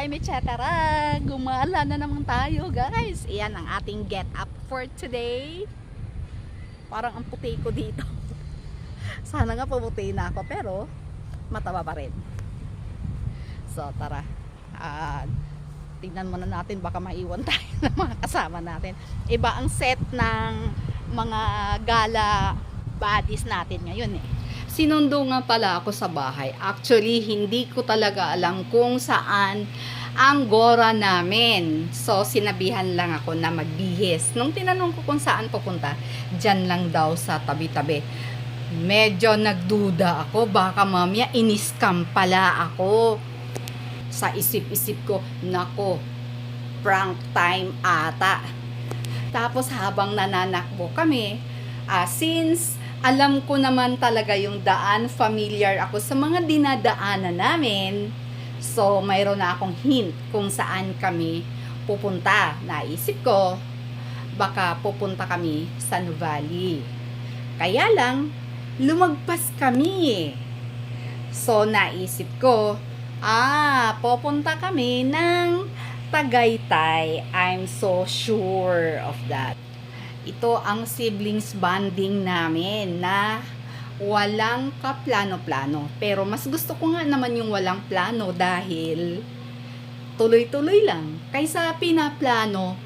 time, etc. Gumala na naman tayo, guys. Iyan ang ating get up for today. Parang ang puti ko dito. Sana nga pumuti na ako, pero mataba pa rin. So, tara. Ah, tingnan muna natin, baka maiwan tayo ng mga kasama natin. Iba ang set ng mga gala bodies natin ngayon eh. Sinundo nga pala ako sa bahay. Actually, hindi ko talaga alam kung saan ang gora namin. So, sinabihan lang ako na magbihis. Nung tinanong ko kung saan pupunta, dyan lang daw sa tabi-tabi. Medyo nagduda ako. Baka mamaya iniskam pala ako. Sa isip-isip ko, nako, prank time ata. Tapos habang nananakbo kami, ah, since alam ko naman talaga yung daan, familiar ako sa mga dinadaanan namin, so mayroon na akong hint kung saan kami pupunta. Naisip ko, baka pupunta kami sa Nuvali. Kaya lang, lumagpas kami. So, naisip ko, ah, pupunta kami ng Tagaytay. I'm so sure of that ito ang siblings bonding namin na walang kaplano-plano. Pero mas gusto ko nga naman yung walang plano dahil tuloy-tuloy lang. Kaysa pinaplano,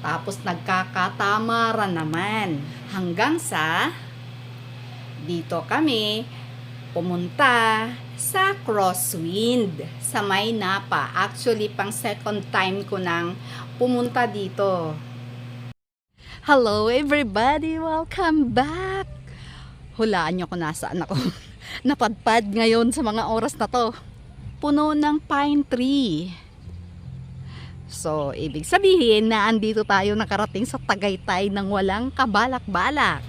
tapos nagkakatamaran naman. Hanggang sa dito kami pumunta sa Crosswind sa Maynapa. Actually, pang second time ko nang pumunta dito. Hello everybody! Welcome back! Hulaan nyo kung nasaan ako. Napadpad ngayon sa mga oras na to. Puno ng pine tree. So, ibig sabihin na andito tayo nakarating sa Tagaytay ng walang kabalak-balak.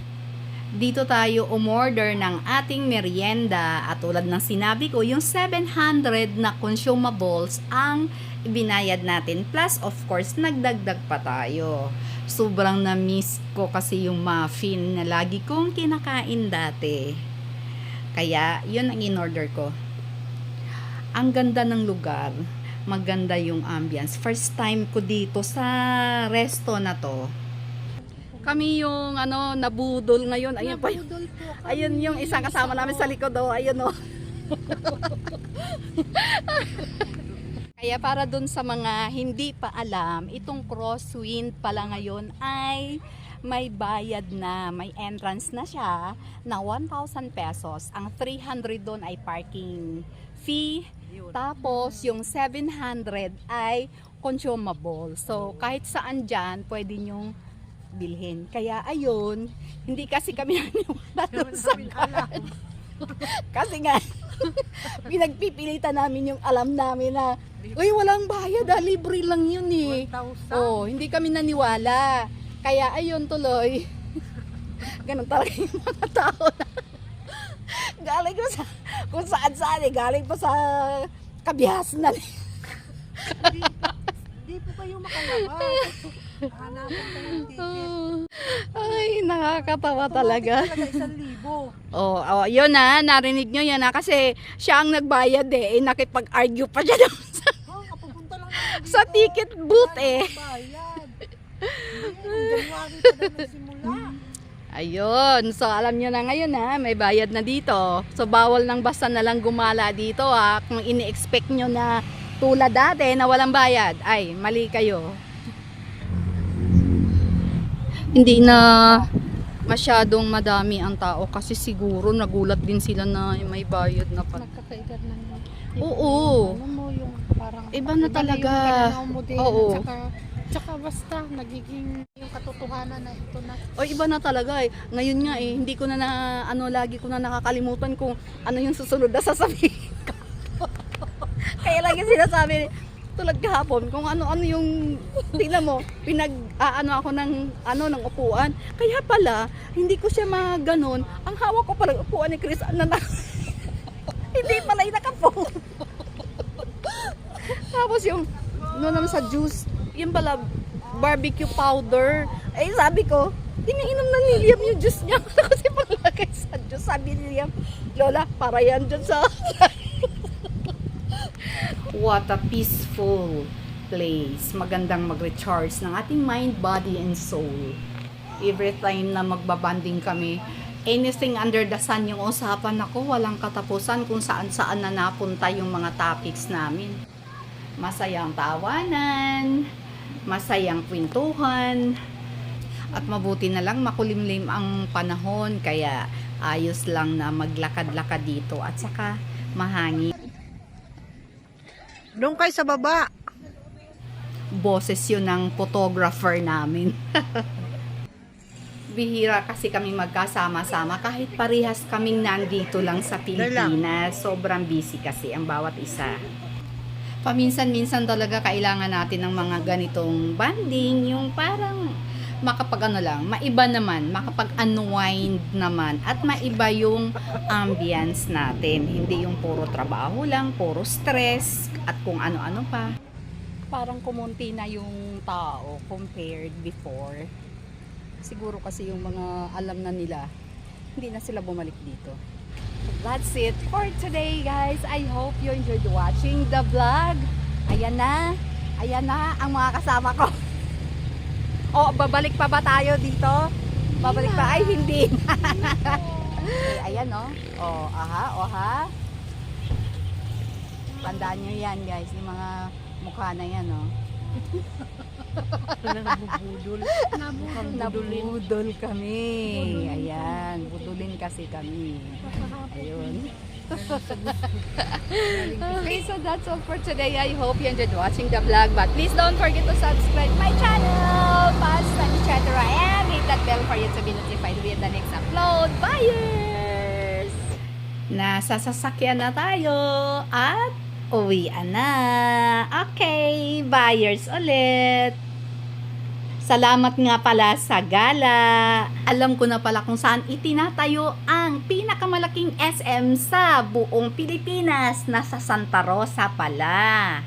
Dito tayo umorder ng ating merienda at tulad ng sinabi ko, yung 700 na consumables ang ibinayad natin. Plus, of course, nagdagdag pa tayo sobrang na-miss ko kasi yung muffin na lagi kong kinakain dati. Kaya, yun ang in-order ko. Ang ganda ng lugar. Maganda yung ambience. First time ko dito sa resto na to. Kami yung ano, nabudol ngayon. Ayun pa yung, Nabudol po kami. ayun yung isang kasama namin sa likod. Oh, ayun oh. Kaya para dun sa mga hindi pa alam, itong crosswind pala ngayon ay may bayad na, may entrance na siya na 1,000 pesos. Ang 300 doon ay parking fee. Tapos yung 700 ay consumable. So kahit saan dyan, pwede nyong bilhin. Kaya ayun, hindi kasi kami naniwala sa card. kasi nga, pinagpipilitan namin yung alam namin na, uy, walang bayad ah, libre lang yun eh. 1,000. Oh, hindi kami naniwala. Kaya ayun tuloy. Ganun talaga yung mga tao na galing ko sa kung saan saan eh. Galing pa sa kabihasnan. Hindi, hindi po kayo makalabas. Hanapan kayo ng ticket. Ay, nakakatawa talaga. Talaga isang libo. Oh, oh, yun na, narinig nyo yan na kasi siya ang nagbayad eh, eh nakipag-argue pa siya doon sa, Oh, kapupunta lang sa ticket booth Wala eh. nang Bayad. January pa daw nagsimula. Ayun, so alam nyo na ngayon ha, may bayad na dito. So bawal nang basta na lang gumala dito ha. Kung ini-expect nyo na tulad dati na walang bayad, ay mali kayo. Hindi na masyadong madami ang tao kasi siguro nagulat din sila na may bayad na pala. Nagkakaedad na. Oo. Ano mo yung parang... Iba na talaga. yung mo din. Oo. Tsaka, tsaka basta nagiging yung katotohanan na ito na. O iba na talaga eh. Ngayon nga eh, hindi ko na, na ano, lagi ko na nakakalimutan kung ano yung susunod na sasabihin ko. Kaya lagi sinasabi, tulad kahapon, kung ano-ano yung, tingnan mo, pinag, aano ako ng, ano, ng upuan. Kaya pala, hindi ko siya maganon. Ang hawak ko pala, upuan ni Chris, na, na hindi pala yung nakapo. Tapos yung, ano naman sa juice, yung pala, barbecue powder. Eh, sabi ko, iniinom na ni Liam yung juice niya. Kasi panglagay sa juice. Sabi ni Liam, Lola, para yan dyan sa... What a peaceful place. Magandang mag-recharge ng ating mind, body, and soul. Every time na magbabanding kami, anything under the sun yung usapan ako, walang katapusan kung saan-saan na napunta yung mga topics namin. Masayang tawanan, masayang kwentuhan, at mabuti na lang makulimlim ang panahon kaya ayos lang na maglakad-lakad dito at saka mahangin. Doon kayo sa baba. Boses yun ng photographer namin. Bihira kasi kami magkasama-sama kahit parehas kaming nandito lang sa Pilipinas. Sobrang busy kasi ang bawat isa. Paminsan-minsan talaga kailangan natin ng mga ganitong banding, yung parang makapag ano lang, maiba naman, makapag-unwind naman, at maiba yung ambience natin. Hindi yung puro trabaho lang, puro stress, at kung ano-ano pa. Parang kumunti na yung tao compared before. Siguro kasi yung mga alam na nila, hindi na sila bumalik dito. That's it for today guys. I hope you enjoyed watching the vlog. Ayan na. Ayan na ang mga kasama ko. O, babalik pa ba tayo dito? Babalik pa? Ay, hindi. okay, ayan no. O, aha, o ha. Tandaan nyo yan guys, yung mga mukha na yan no. Nabubudol. Nabudol kami. Ayan, budulin kasi kami. Ayun. okay, so that's all for today. I hope you enjoyed watching the vlog. But please don't forget to subscribe my channel, Past etc. And hit that bell for you to be notified with the next upload. Buyers! Nasa sasakyan na tayo at uwian na. Okay, buyers ulit. Salamat nga pala sa gala. Alam ko na pala kung saan itinatayo ang pinakamalaking SM sa buong Pilipinas. Nasa Santa Rosa pala.